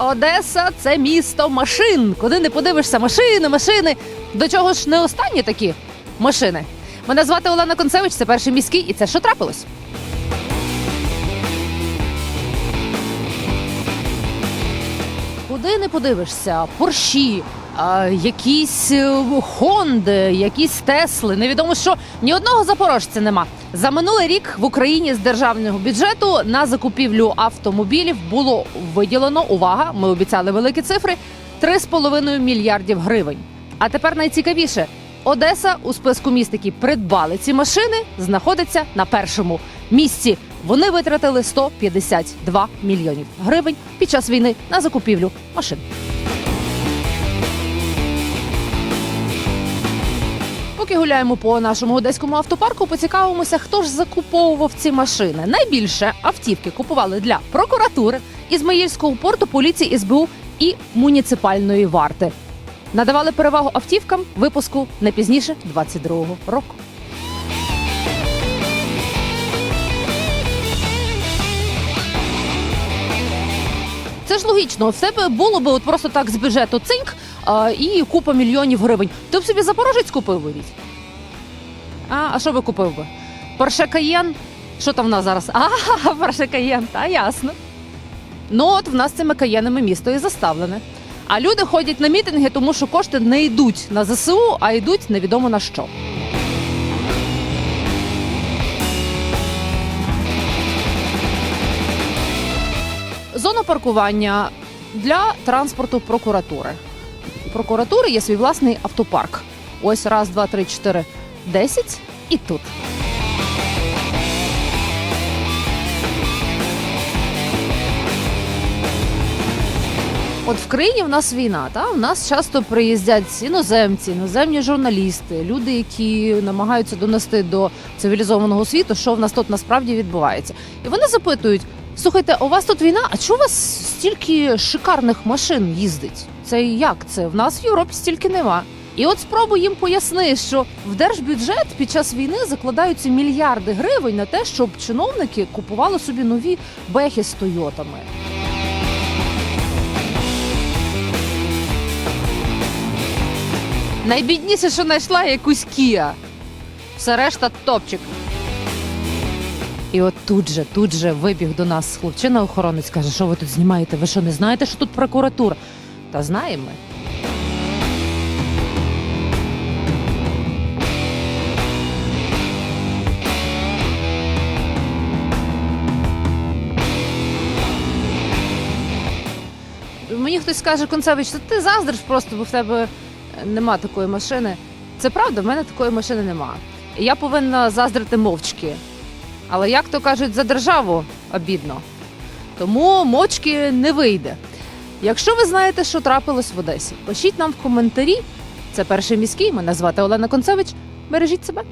Одеса це місто машин. Куди не подивишся, машини, машини. До чого ж не останні такі машини. Мене звати Олена Концевич, це перший міський, і це що трапилось? Куди не подивишся, порші, а, якісь е, Хонди, якісь Тесли. Невідомо що ні одного запорожця нема. За минулий рік в Україні з державного бюджету на закупівлю автомобілів було виділено увага. Ми обіцяли великі цифри 3,5 мільярдів гривень. А тепер найцікавіше. Одеса у списку міст, які придбали ці машини, знаходиться на першому місці. Вони витратили 152 мільйонів гривень під час війни на закупівлю машин. Поки гуляємо по нашому одеському автопарку, поцікавимося, хто ж закуповував ці машини. Найбільше автівки купували для прокуратури, Ізмаїльського порту, поліції, СБУ і муніципальної варти. Надавали перевагу автівкам випуску не пізніше 22-го року. Це ж логічно. В тебе було би от просто так з бюджету цинк а, і купа мільйонів гривень. Ти б собі запорожець купив би візь? А, а що би купив би? Порше Каєн? Що там в нас зараз? А, Порше Каєн, та ясно. Ну от в нас цими каєнами місто і заставлене. А люди ходять на мітинги, тому що кошти не йдуть на ЗСУ, а йдуть невідомо на що. Зона паркування для транспорту прокуратури. У прокуратури є свій власний автопарк. Ось раз, два, три, чотири, десять і тут. От в країні в нас війна, та в нас часто приїздять іноземці, іноземні журналісти, люди, які намагаються донести до цивілізованого світу, що в нас тут насправді відбувається. І вони запитують: слухайте, у вас тут війна? А чого у вас стільки шикарних машин їздить? Це як це? В нас в Європі стільки нема. І от спробуй їм поясни, що в держбюджет під час війни закладаються мільярди гривень на те, щоб чиновники купували собі нові бехи з Тойотами. Найбідніше, що знайшла якусь Кія. Все решта топчик. І от тут же, тут же вибіг до нас хлопчина охоронець, каже, що ви тут знімаєте? Ви що не знаєте, що тут прокуратура? Та знаємо. Мені хтось скаже, Концевич, ти заздриш просто, бо в тебе нема такої машини. Це правда, в мене такої машини нема. І я повинна заздрити мовчки. Але як то кажуть, за державу обідно. Тому мовчки не вийде. Якщо ви знаєте, що трапилось в Одесі, пишіть нам в коментарі. Це перший міський. Мене звати Олена Концевич. Бережіть себе.